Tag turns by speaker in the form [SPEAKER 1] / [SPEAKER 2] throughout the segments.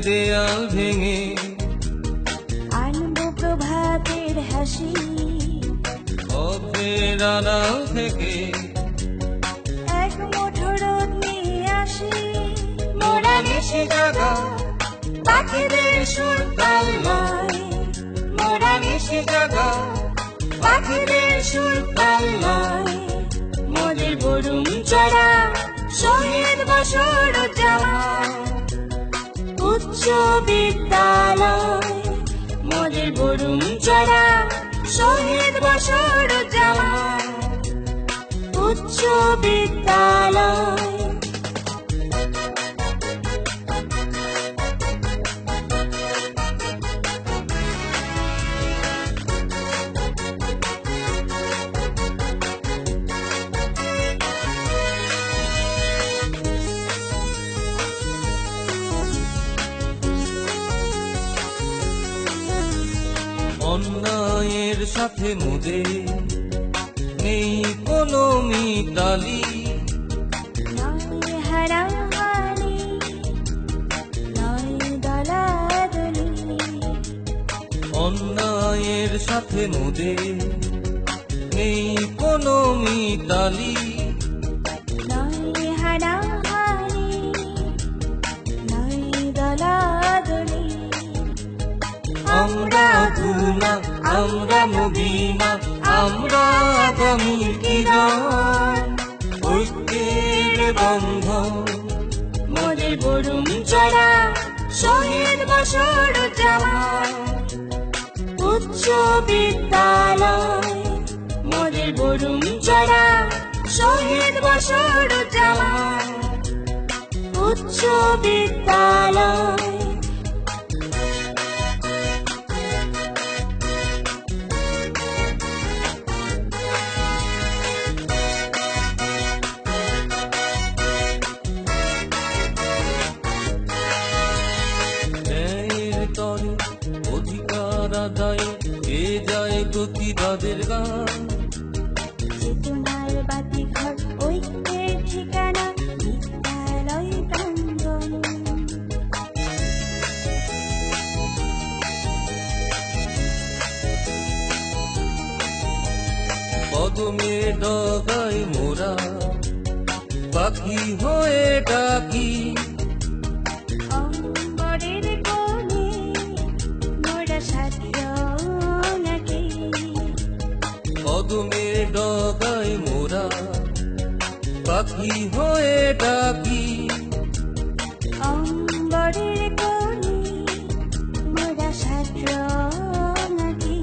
[SPEAKER 1] দেয়াল ভেঙে।
[SPEAKER 2] আনব প্রভাতের হাসি।
[SPEAKER 1] অভ্রের আড়াল থেকে।
[SPEAKER 2] এক মুঠো রোদ নিয়ে আসি।
[SPEAKER 1] মোরা নিশি জাগা পাখিদের সুর তাল লয় মোরা নিশি জাগা পাখিদের সুর তাল লয় মোদের বরুণ চড়া শহীদ বসর জামা উচ্চ বিদ্যালয় মোদের বরুণ চড়া শহীদ বসর জামা উচ্চ বিদ্যালয় অন্যায়ের সাথে মোদের নেই কোনো মিতালি। অন্যায়ের সাথে মোদের নেই কোনো মিতালি। ধুনা আমরা মদিনা, আমরা কিরণ ঐক্যের বন্ধন মোদের বরুণ চড়া শহীদ বসর জামায় উচ্চ বিদ্যালয় মোদের বরুণ চড়া শহীদ বসর জামায় উচ্চ বিদ্যালয় অধিকার আদায়ে এ যায় প্রতিবাদের গান।
[SPEAKER 2] চেতনার বাতি ঘর ঐক্যের ঠিকানা বিদ্যালয় প্রাঙ্গণ।
[SPEAKER 1] কদমে ডগায় মোরা পাখি হয়ে ডাকি।
[SPEAKER 2] অম্বরের
[SPEAKER 1] কদমে ডগায় মোরা পাখি হয়ে ডাকি।
[SPEAKER 2] অম্বরের কোণে মোরা ছাত্র নাকি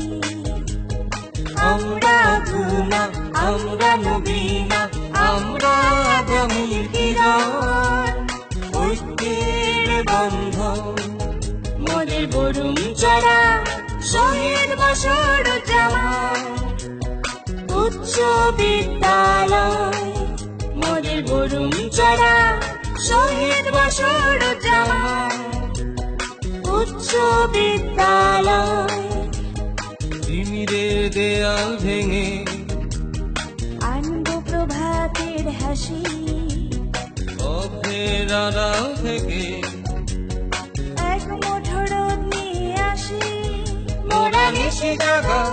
[SPEAKER 1] আমরা ধুনা আমরা নবীনা আমরা আগামী কিরণ। ঐক্যের বন্ধন মোদের বরুণ চড়া শহীদ বসর উচ্চ বিদ্যালয় মোদের বরুণ চড়া শহীদ বসর জামায় উচ্চ বিদ্যালয় তিমিরের দেয়াল ভেঙে
[SPEAKER 2] আনব প্রভাতের হাসি
[SPEAKER 1] অভ্রের আড়াল থেকে
[SPEAKER 2] এক মুঠো রোদ নিয়ে আসি
[SPEAKER 1] মোরা নিশি জাগা।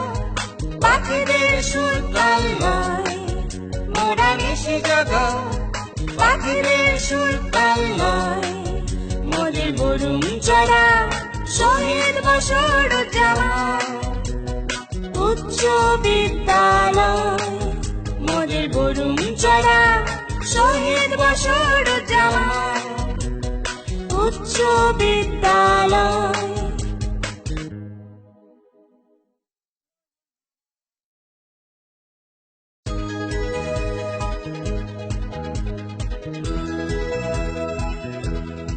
[SPEAKER 1] পাখিদের সুর তাল লয় মোরা নিশি জাগা পাখিদের সুর লয় মোদের বরুণ চড়া শহীদ বসর জামায় উচ্চ বিদ্যালয় মোদের বরুণ চড়া শহীদ বসর জামায় উচ্চ বিদ্যালয়